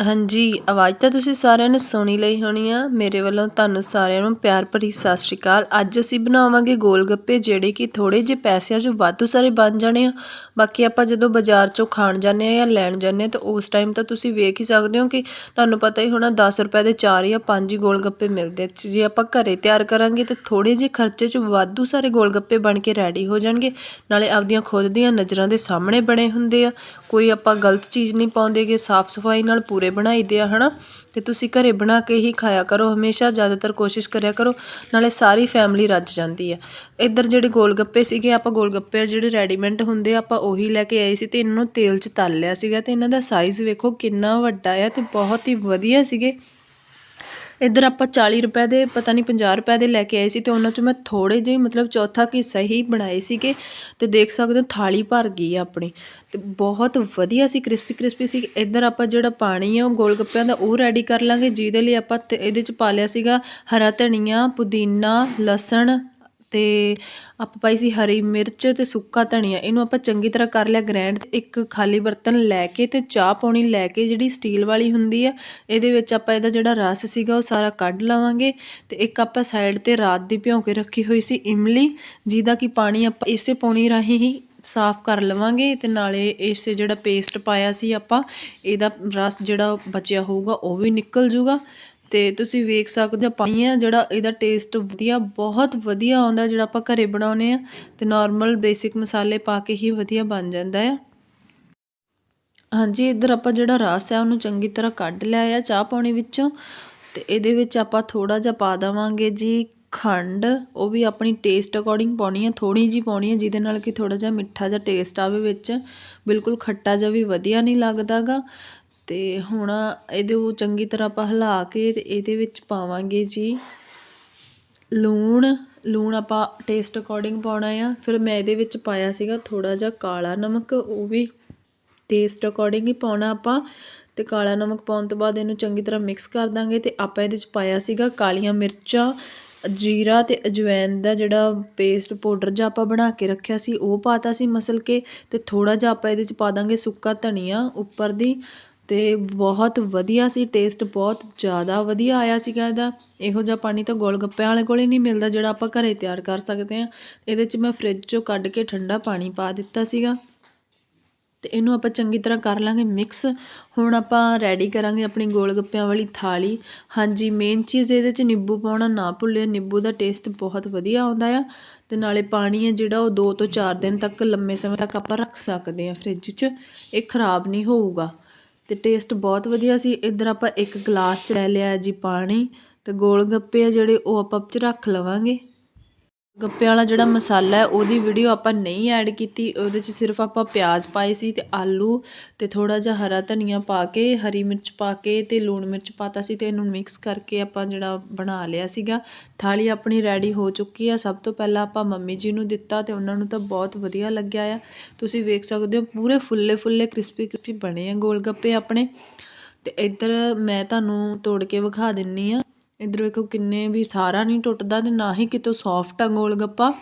ਹਾਂਜੀ, ਆਵਾਜ਼ ਤਾਂ ਤੁਸੀਂ ਸਾਰਿਆਂ ਨੇ ਸੁਣੀ ਲਈ ਹੋਣੀ ਆ। ਮੇਰੇ ਵੱਲੋਂ ਤੁਹਾਨੂੰ ਸਾਰਿਆਂ ਨੂੰ ਪਿਆਰ ਭਰੀ ਸਤਿ ਸ਼੍ਰੀ ਅਕਾਲ। ਅੱਜ ਅਸੀਂ ਬਣਾਵਾਂਗੇ ਗੋਲ ਗੱਪੇ ਜਿਹੜੇ ਕਿ ਥੋੜੇ ਜਿਹੇ ਪੈਸਿਆਂ 'ਚ ਵਾਧੂ ਸਾਰੇ ਬਣ ਜਾਣੇ ਆ। ਬਾਕੀ ਆਪਾਂ ਜਦੋਂ ਬਾਜ਼ਾਰ 'ਚੋਂ ਖਾਣ ਜਾਂਦੇ ਆ ਜਾਂ ਲੈਣ ਜਾਂਦੇ ਆ ਤਾਂ ਉਸ ਟਾਈਮ ਤਾਂ ਤੁਸੀਂ ਵੇਖ ਹੀ ਸਕਦੇ ਹੋ ਕਿ ਤੁਹਾਨੂੰ ਪਤਾ ਹੀ ਹੋਣਾ 10 ਰੁਪਏ ਦੇ 4 ਜਾਂ 5 ਗੋਲ ਗੱਪੇ ਮਿਲਦੇ ਜੇ ਆਪਾਂ ਘਰੇ ਤਿਆਰ ਕਰਾਂਗੇ ਤਾਂ ਥੋੜੇ ਜਿਹੇ ਖਰਚੇ 'ਚ ਵਾਧੂ ਸਾਰੇ ਗੋਲ ਗੱਪੇ ਬਣ ਕੇ ਰੈਡੀ ਹੋ ਜਾਣਗੇ। ਨਾਲੇ ਆਪਦੀਆਂ ਖੁਦ ਦੀਆਂ ਨਜ਼ਰਾਂ ਦੇ ਸਾਹਮਣੇ ਬਣੇ ਹੁੰਦੇ ਆ। ਕੋਈ ਆਪਾਂ ਗਲਤ ਚੀਜ਼ ਨਹੀਂ ਪਾਉਂਦੇਗੇ ਸਾਫ਼ ਸਾਫ਼ ਸਫ਼ਾਈ ਨਾਲ ਪੂਰੇ ਬਣਾਈਦੇ ਆ ਹੈ ਨਾ ਅਤੇ ਤੁਸੀਂ ਘਰ ਬਣਾ ਕੇ ਹੀ ਖਾਇਆ ਕਰੋ, ਹਮੇਸ਼ਾ ਜ਼ਿਆਦਾਤਰ ਕੋਸ਼ਿਸ਼ ਕਰਿਆ ਕਰੋ, ਨਾਲੇ ਸਾਰੀ ਫੈਮਿਲੀ ਰੱਜ ਜਾਂਦੀ ਆ। ਇੱਧਰ ਜਿਹੜੇ ਗੋਲ ਗੱਪੇ ਸੀਗੇ, ਆਪਾਂ ਗੋਲ ਗੱਪੇ ਜਿਹੜੇ ਰੈਡੀਮੈਂਟ ਹੁੰਦੇ ਆ, ਆਪਾਂ ਉਹੀ ਲੈ ਕੇ ਆਏ ਸੀ ਅਤੇ ਇਹਨਾਂ ਨੂੰ ਤੇਲ 'ਚ ਤਲ ਲਿਆ ਸੀਗਾ ਅਤੇ ਇਹਨਾਂ ਦਾ ਸਾਈਜ਼ ਵੇਖੋ ਕਿੰਨਾ ਵੱਡਾ ਆ ਅਤੇ ਬਹੁਤ ਹੀ ਵਧੀਆ ਸੀਗੇ। ਇੱਧਰ ਆਪਾਂ 40 ਰੁਪਏ ਦੇ, ਪਤਾ ਨਹੀਂ 50 ਰੁਪਏ ਦੇ ਲੈ ਕੇ ਆਏ ਸੀ ਤੇ ਉਹਨਾਂ ਚੋਂ ਮੈਂ ਥੋੜੇ ਜਿਹੇ ਮਤਲਬ ਚੌਥਾ ਹਿੱਸਾ ਹੀ ਬਣਾਏ ਸੀਗੇ ਤੇ ਦੇਖ ਸਕਦੇ ਹੋ ਥਾਲੀ ਭਰ ਗਈ ਆ ਆਪਣੀ ਤੇ ਬਹੁਤ ਵਧੀਆ ਸੀ, ਕ੍ਰਿਸਪੀ ਕ੍ਰਿਸਪੀ ਸੀ। ਇੱਧਰ ਆਪਾਂ ਜਿਹੜਾ ਪਾਣੀ ਆ, ਉਹ ਗੋਲ ਗੱਪਿਆਂ ਦਾ, ਉਹ ਰੈਡੀ ਕਰ ਲਾਂਗੇ ਜਿਹਦੇ ਲਈ ਆਪਾਂ ਤੇ ਇਹਦੇ ਚ ਪਾ ਲਿਆ ਸੀਗਾ ਹਰਾ ਧਨੀਆ, ਪੁਦੀਨਾ, ਲਸਣ ਤੇ ਆਪਾਂ ਪਾਈ ਸੀ ਹਰੀ ਮਿਰਚ ਤੇ ਸੁੱਕਾ ਧਨੀਆ, ਇਹਨੂੰ ਆਪਾਂ ਚੰਗੀ ਤਰ੍ਹਾਂ ਕਰ ਲਿਆ ਗ੍ਰੈਂਡ ਇੱਕ ਖਾਲੀ ਬਰਤਨ ਲੈ ਕੇ ਤੇ ਚਾਹ ਪਾਉਣੀ ਲੈ ਕੇ ਜਿਹੜੀ ਸਟੀਲ ਵਾਲੀ ਹੁੰਦੀ ਆ, ਇਹਦੇ ਵਿੱਚ ਆਪਾਂ ਇਹਦਾ ਜਿਹੜਾ ਰਸ ਸੀਗਾ ਉਹ ਸਾਰਾ ਕੱਢ ਲਵਾਂਗੇ ਤੇ ਇੱਕ ਆਪਾਂ ਸਾਈਡ ਤੇ ਰਾਤ ਦੀ ਭਿਉਂ ਕੇ ਰੱਖੀ ਹੋਈ ਸੀ ਇਮਲੀ, ਜਿਹਦਾ ਕਿ ਪਾਣੀ ਆਪਾਂ ਇਸੇ ਪਾਣੀ ਰਾਹੀਂ ਹੀ ਸਾਫ਼ ਕਰ ਲਵਾਂਗੇ ਤੇ ਨਾਲੇ ਇਸ ਜਿਹੜਾ ਪੇਸਟ ਪਾਇਆ ਸੀ ਆਪਾਂ, ਇਹਦਾ ਰਸ ਜਿਹੜਾ ਬਚਿਆ ਹੋਊਗਾ ਉਹ ਵੀ ਨਿਕਲ ਜੂਗਾ ਤੇ ਤੁਸੀਂ ਵੇਖ ਸਕਦੇ ਹੋ ਪਾਣੀ ਆ, ਜਿਹੜਾ ਇਹਦਾ ਟੇਸਟ ਵਧੀਆ, ਬਹੁਤ ਵਧੀਆ ਆਉਂਦਾ ਜਿਹੜਾ ਆਪਾਂ ਘਰੇ ਬਣਾਉਨੇ ਆ ਤੇ ਨਾਰਮਲ ਬੇਸਿਕ ਮਸਾਲੇ ਪਾ ਕੇ ਹੀ ਵਧੀਆ ਬਣ ਜਾਂਦਾ ਆ। ਹਾਂਜੀ, ਇੱਧਰ ਆਪਾਂ ਜਿਹੜਾ ਰਸ ਆ, ਉਹਨੂੰ ਚੰਗੀ ਤਰ੍ਹਾਂ ਕੱਢ ਲਿਆ ਆ ਚਾਹ ਪਾਣੀ ਵਿੱਚੋਂ ਤੇ ਇਹਦੇ ਵਿੱਚ ਆਪਾਂ ਥੋੜਾ ਜਿਹਾ ਪਾ ਦੇਵਾਂਗੇ ਜੀ ਖੰਡ, ਉਹ ਵੀ ਆਪਣੀ ਟੇਸਟ ਅਕੋਰਡਿੰਗ ਪਾਉਣੀ ਹੈ ਥੋੜੀ ਜੀ ਪਾਉਣੀ ਹੈ ਜਿਹਦੇ ਨਾਲ ਕਿ ਥੋੜਾ ਜਿਹਾ ਮਿੱਠਾ ਜਿਹਾ ਟੇਸਟ ਆਵੇ ਵਿੱਚ। ਬਿਲਕੁਲ ਖੱਟਾ ਜਿਹਾ ਵੀ ਵਧੀਆ ਨਹੀਂ ਲੱਗਦਾਗਾ ਅਤੇ ਹੁਣ ਇਹਦੇ ਉਹ ਚੰਗੀ ਤਰ੍ਹਾਂ ਆਪਾਂ ਹਿਲਾ ਕੇ ਅਤੇ ਇਹਦੇ ਵਿੱਚ ਪਾਵਾਂਗੇ ਜੀ ਲੂਣ। ਲੂਣ ਆਪਾਂ ਟੇਸਟ ਅਕੋਰਡਿੰਗ ਪਾਉਣਾ ਆ। ਫਿਰ ਮੈਂ ਇਹਦੇ ਵਿੱਚ ਪਾਇਆ ਸੀਗਾ ਥੋੜ੍ਹਾ ਜਿਹਾ ਕਾਲਾ ਨਮਕ, ਉਹ ਵੀ ਟੇਸਟ ਅਕੋਰਡਿੰਗ ਹੀ ਪਾਉਣਾ ਆਪਾਂ। ਅਤੇ ਕਾਲਾ ਨਮਕ ਪਾਉਣ ਤੋਂ ਬਾਅਦ ਇਹਨੂੰ ਚੰਗੀ ਤਰ੍ਹਾਂ ਮਿਕਸ ਕਰ ਦਾਂਗੇ ਅਤੇ ਆਪਾਂ ਇਹਦੇ ਚ ਪਾਇਆ ਸੀਗਾ ਕਾਲੀਆਂ ਮਿਰਚਾਂ, ਜੀਰਾ ਤੇ ਅਜਵੈਨ ਦਾ ਜਿਹੜਾ ਪੇਸਟ ਪਾਊਡਰ ਜਿਹਾ ਆਪਾਂ ਬਣਾ ਕੇ ਰੱਖਿਆ ਸੀ, ਉਹ ਪਾਤਾ ਸੀ ਮਸਲ ਕੇ। ਤੇ ਥੋੜਾ ਜਿਹਾ ਆਪਾਂ ਇਹਦੇ ਚ ਪਾ ਦਾਂਗੇ ਸੁੱਕਾ ਧਨੀਆ ਉੱਪਰ ਦੀ। ਤੇ ਬਹੁਤ ਵਧੀਆ ਸੀ ਟੇਸਟ ਬਹੁਤ ਜ਼ਿਆਦਾ ਵਧੀਆ ਆਇਆ ਸੀਗਾ ਇਹਦਾ। ਇਹੋ ਜਿਹਾ ਪਾਣੀ ਤਾਂ ਗੋਲ ਗੱਪਿਆਂ ਵਾਲੇ ਕੋਲ ਹੀ ਨਹੀਂ ਮਿਲਦਾ, ਜਿਹੜਾ ਆਪਾਂ ਘਰੇ ਤਿਆਰ ਕਰ ਸਕਦੇ ਹਾਂ। ਇਹਦੇ 'ਚ ਮੈਂ ਫਰਿੱਜ 'ਚੋਂ ਕੱਢ ਕੇ ਠੰਡਾ ਪਾਣੀ ਪਾ ਦਿੱਤਾ ਸੀਗਾ। ਤੇ ਇਹਨੂੰ ਆਪਾਂ ਚੰਗੀ ਤਰ੍ਹਾਂ ਕਰ ਲਾਂਗੇ ਮਿਕਸ ਹੁਣ ਆਪਾਂ ਰੈਡੀ ਕਰਾਂਗੇ ਆਪਣੀ ਗੋਲ ਗੱਪਿਆਂ ਵਾਲੀ ਥਾਲੀ। ਹਾਂਜੀ ਮੇਨ ਚੀਜ਼ ਇਹਦੇ 'ਚ ਨਿੰਬੂ ਪਾਉਣਾ ਨਾ ਭੁੱਲਿਓ, ਨਿੰਬੂ ਦਾ ਟੇਸਟ ਬਹੁਤ ਵਧੀਆ ਆਉਂਦਾ ਆ। ਤੇ ਨਾਲੇ ਪਾਣੀ ਹੈ ਜਿਹੜਾ, ਉਹ 2 ਤੋਂ 4 ਦਿਨ ਤੱਕ ਲੰਮੇ ਸਮੇਂ ਤੱਕ ਆਪਾਂ ਰੱਖ ਸਕਦੇ ਹਾਂ ਫ੍ਰਿਜ 'ਚ। ਇਹ ਖਰਾਬ ਨਹੀਂ ਹੋਊਗਾ। ਅਤੇ ਟੇਸਟ ਬਹੁਤ ਵਧੀਆ ਸੀ। ਇੱਧਰ ਆਪਾਂ ਇੱਕ ਗਲਾਸ 'ਚ ਲੈ ਲਿਆ ਜੀ ਪਾਣੀ ਅਤੇ ਗੋਲ ਗੱਪੇ ਆ ਜਿਹੜੇ ਉਹ ਆਪਾਂ 'ਚ ਰੱਖ ਲਵਾਂਗੇ। ਗੱਪੇ ਵਾਲਾ ਜਿਹੜਾ ਮਸਾਲਾ ਹੈ, ਉਹਦੀ ਵੀਡੀਓ ਆਪਾਂ ਨਹੀਂ ਐਡ ਕੀਤੀ। ਉਹਦੇ 'ਚ ਸਿਰਫ ਆਪਾਂ ਪਿਆਜ਼ ਪਾਏ ਸੀ ਤੇ ਆਲੂ ਤੇ ਥੋੜਾ ਜਿਹਾ ਹਰਾ ਧਨੀਆ ਪਾ ਕੇ, ਹਰੀ ਮਿਰਚ ਪਾ ਕੇ ਤੇ ਲੂਣ ਮਿਰਚ ਪਾਤਾ ਸੀ ਤੇ ਇਹਨੂੰ ਮਿਕਸ ਕਰਕੇ ਆਪਾਂ ਜਿਹੜਾ ਬਣਾ ਲਿਆ ਸੀਗਾ। ਥਾਲੀ ਆਪਣੀ ਰੈਡੀ ਹੋ ਚੁੱਕੀ ਆ। ਸਭ ਤੋਂ ਪਹਿਲਾਂ ਆਪਾਂ ਮੰਮੀ ਜੀ ਨੂੰ ਦਿੱਤਾ ਤੇ ਉਹਨਾਂ ਨੂੰ ਤਾਂ ਬਹੁਤ ਵਧੀਆ ਲੱਗਿਆ ਆ। ਤੁਸੀਂ ਵੇਖ ਸਕਦੇ ਹੋ, ਪੂਰੇ ਫੁੱਲੇ ਫੁੱਲੇ ਕ੍ਰਿਸਪੀ ਕ੍ਰਿਸਪੀ ਬਣੇ ਆ ਗੋਲ ਗੱਪੇ ਆਪਣੇ। ਤੇ ਇੱਧਰ ਮੈਂ ਤੁਹਾਨੂੰ ਤੋੜ ਕੇ ਵਿਖਾ ਦਿੰਨੀ ਆ। ਇੱਧਰ ਵੇਖੋ ਕਿੰਨੇ ਵੀ ਸਾਰਾ ਨਹੀਂ ਟੁੱਟਦਾ ਤੇ ਨਾ ਹੀ ਕਿਤੋਂ ਸੌਫਟ ਆ ਗੋਲ ਗੱਪਾ।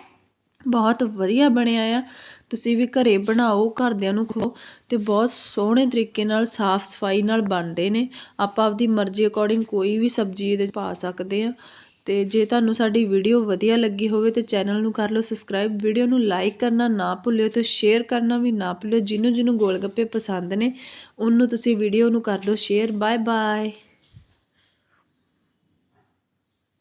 ਬਹੁਤ ਵਧੀਆ ਬਣਿਆ ਆ। ਤੁਸੀਂ ਵੀ ਘਰੇ ਬਣਾਓ, ਘਰਦਿਆਂ ਨੂੰ ਖੋ ਤੇ ਬਹੁਤ ਸੋਹਣੇ ਤਰੀਕੇ ਨਾਲ ਸਾਫ਼ ਸਫ਼ਾਈ ਨਾਲ ਬਣਦੇ ਨੇ। ਆਪਾਂ ਆਪਦੀ ਮਰਜ਼ੀ ਅਕੋਰਡਿੰਗ ਕੋਈ ਵੀ ਸਬਜ਼ੀ ਇਹਦੇ 'ਚ ਪਾ ਸਕਦੇ ਆ। ਤੇ ਜੇ ਤੁਹਾਨੂੰ ਸਾਡੀ ਵੀਡੀਓ ਵਧੀਆ ਲੱਗੀ ਹੋਵੇ ਤੇ ਚੈਨਲ ਨੂੰ ਕਰ ਲਓ ਸਬਸਕ੍ਰਾਈਬ ਵੀਡੀਓ ਨੂੰ ਲਾਈਕ ਕਰਨਾ ਨਾ ਭੁੱਲਿਓ ਤੇ ਸ਼ੇਅਰ ਕਰਨਾ ਵੀ ਨਾ ਭੁੱਲਿਓ। ਜਿਹਨੂੰ ਜਿਹਨੂੰ ਗੋਲਗੱਪੇ ਪਸੰਦ ਨੇ, ਉਹਨੂੰ ਤੁਸੀਂ ਵੀਡੀਓ ਨੂੰ ਕਰ ਦਿਓ। Share bye bye